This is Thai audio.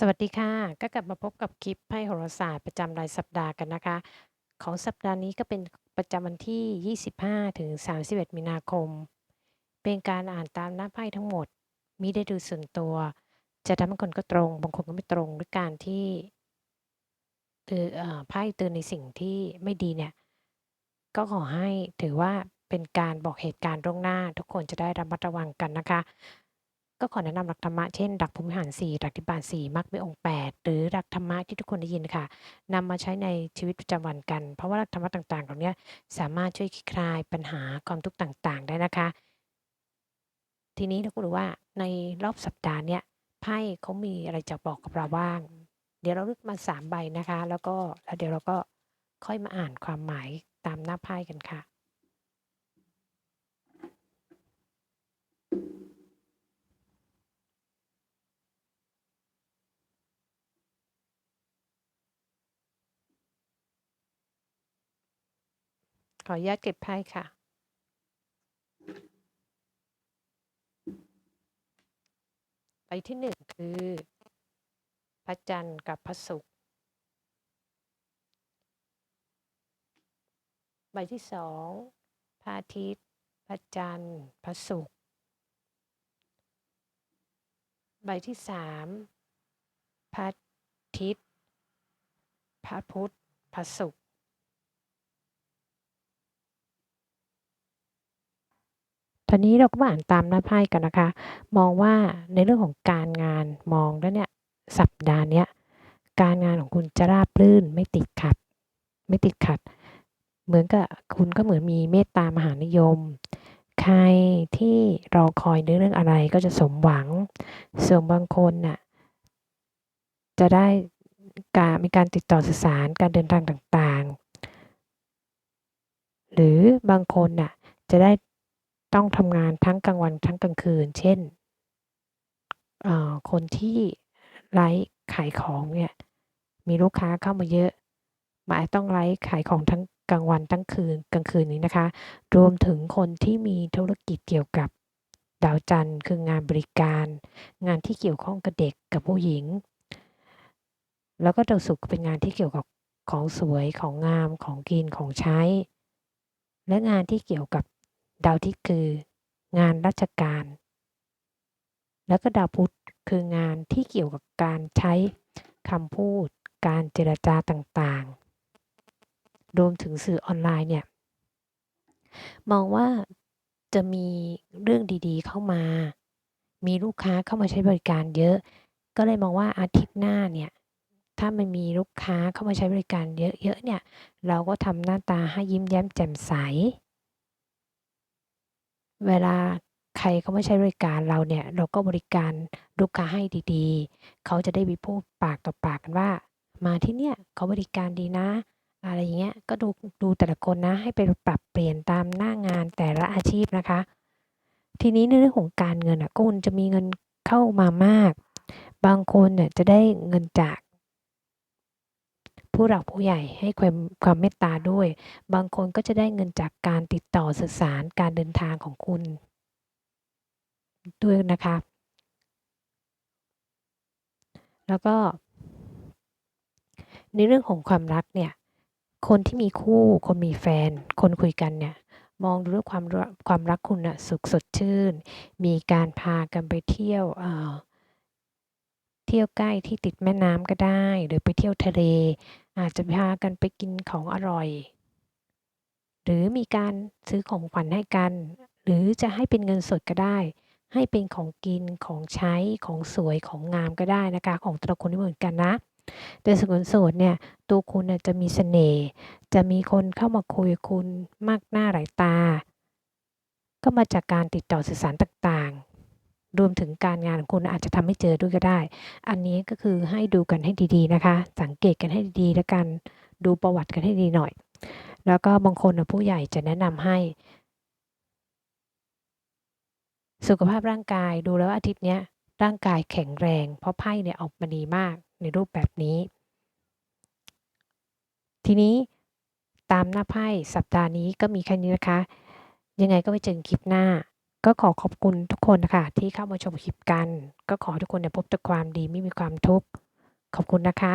สวัสดีค่ะ ก็กลับมาพบกับคลิปไพ่โหราศาสตร์ประจำรายสัปดาห์กันนะคะ ของสัปดาห์นี้ก็เป็นประจำวันที่ 25 ถึง 31 มีนาคม เป็นการอ่านตามหน้าไพ่ทั้งหมดมิได้ดูส่วนตัว จะทำให้คนก็ตรง บางคนก็ไม่ตรงด้วยการที่เออเอ่อไพ่เตือนในสิ่งที่ไม่ดีเนี่ย ก็ขอให้ถือว่าเป็นการบอกเหตุการณ์ล่วงหน้า ทุกคนจะได้ระมัดระวังกันนะคะ ก็ขอแนะนำหลักธรรมะ เช่น หลักภูมิหาร 4 หลักทิบาล4มักมีองค์ 8 หรือหลักธรรมะที่ทุกคนได้ยินค่ะ นำมาใช้ในชีวิตประจำวันกัน เพราะว่าหลักธรรมะต่าง ๆ เหล่าเนี้ย สามารถช่วยคลี่คลายปัญหาความทุกข์ต่าง ๆ ได้นะคะ ทีนี้เราก็รู้ว่าในรอบสัปดาห์เนี้ยไพ่เขามีอะไรจะบอกกับเราบ้าง เดี๋ยวเราเลือกมา 3 ใบนะคะ แล้วก็แล้วเดี๋ยวเราก็ค่อยมาอ่านความหมายตามหน้าไพ่กันค่ะ ขออนุญาตเก็บไพ่ค่ะ ใบที่หนึ่งคือ พระจันทร์กับพระศุกร์ใบที่สองพระอาทิตย์ พระจันทร์ พระศุกร์ใบที่สามพระอาทิตย์ พระพุธ พระศุกร์ ตอนนี้เราก็มาอ่านตามหน้าไพ่กันนะคะ มองว่าในเรื่องของการงานมองแล้วเนี่ยสัปดาห์เนี้ยการงานของคุณจะราบรื่นไม่ติดขัด ไม่ติดขัด เหมือนกับคุณก็เหมือนมีเมตตามหานิยม ใครที่รอคอยในเรื่องอะไรก็จะสมหวังส่วนบางคนน่ะจะได้การมีการติดต่อสื่อสารการเดินทางต่างๆ หรือบางคนน่ะจะได้ ต้องทำงานทั้งกลางวันทั้งกลางคืน เช่น คนที่ไลฟ์ขายของเนี่ยมีลูกค้าเข้ามาเยอะหมายต้องไลฟ์ขายของทั้งกลางวันทั้งคืนกลางคืนนี้นะคะ รวมถึงคนที่มีธุรกิจเกี่ยวกับดาวจันทร์คืองานบริการ งานที่เกี่ยวข้องกับเด็กกับผู้หญิง แล้วก็ดาวศุกร์เป็นงานที่เกี่ยวกับของสวยของงามของกินของใช้ และงานที่เกี่ยวกับ ดาวที่คืองานราชการ แล้วก็ดาวพุธคืองานที่เกี่ยวกับการใช้คำพูด การเจรจาต่างๆ รวมถึงสื่อออนไลน์เนี่ย มองว่าจะมีเรื่องดีๆเข้ามา มีลูกค้าเข้ามาใช้บริการเยอะ ก็เลยมองว่าอาทิตย์หน้าเนี่ย ถ้ามันมีลูกค้าเข้ามาใช้บริการเยอะๆเนี่ย เราก็ทำหน้าตาให้ยิ้มแย้มแจ่มใส เวลาใครเขาไมาใช้บริการเราเนี่ย เราก็บริการลูกค้าให้ดีๆ เขาจะได้มีพูดปากต่อปากกันว่า มาที่เนี่ยเขาบริการดีนะ อะไรอย่างเงี้ยก็ดูดูแต่ละคนนะ ให้ไปปรับเปลี่ยนตามหน้างานแต่ละอาชีพนะคะ ทีนี้ในเรื่องของการเงินอะก็คุณจะมีเงินเข้ามามาก บางคนเนี่ยจะได้เงินจาก ผู้หลักผู้ใหญ่ให้ความความเมตตาด้วย บางคนก็จะได้เงินจากการติดต่อสื่อสารการเดินทางของคุณ ด้วยนะคะ แล้วก็ ในเรื่องของความรักเนี่ย คนที่มีคู่ คนมีแฟน คนคุยกันเนี่ยมองดูด้วยความความรักคุณนะสุขสดชื่น มีการพากันไปเที่ยวเเที่ยวใกล้ที่ติดแม่น้ำก็ได้ หรือไปเที่ยวทะเล อาจจะพากันไปกินของอร่อย หรือมีการซื้อของขวัญให้กัน หรือจะให้เป็นเงินสดก็ได้ ให้เป็นของกินของใช้ของสวยของงามก็ได้นะคะ ของแต่ละคนไม่เหมือนกันนะ แต่ส่วนคนโสดเนี่ยตัวคุณจะมีเสน่ห์จะมีคนเข้ามาคุยคุณมากหน้าหลายตา ก็มาจากการติดต่อสื่อสาร รวมถึงการงานของคุณอาจจะทำให้เจอด้วยก็ได้ อันนี้ก็คือให้ดูกันให้ดีๆนะคะ สังเกตกันให้ดีๆ แล้วกันดูประวัติกันให้ดีหน่อย แล้วก็บางคนผู้ใหญ่จะแนะนำให้ สุขภาพร่างกายดูแล้วอาทิตย์เนี้ยร่างกายแข็งแรง เพราะไพ่เนี่ยออกมาดีมากในรูปแบบนี้ ทีนี้ตามหน้าไพ่สัปดาห์นี้ก็มีแค่นี้นะคะ ยังไงก็ไปเจอคลิปหน้า ก็ขอขอบคุณทุกคนนะคะที่เข้ามาชมคลิปกัน ก็ขอให้ทุกคนเนี่ยพบแต่ความดีไม่มีความทุกข์ ขอบคุณนะคะ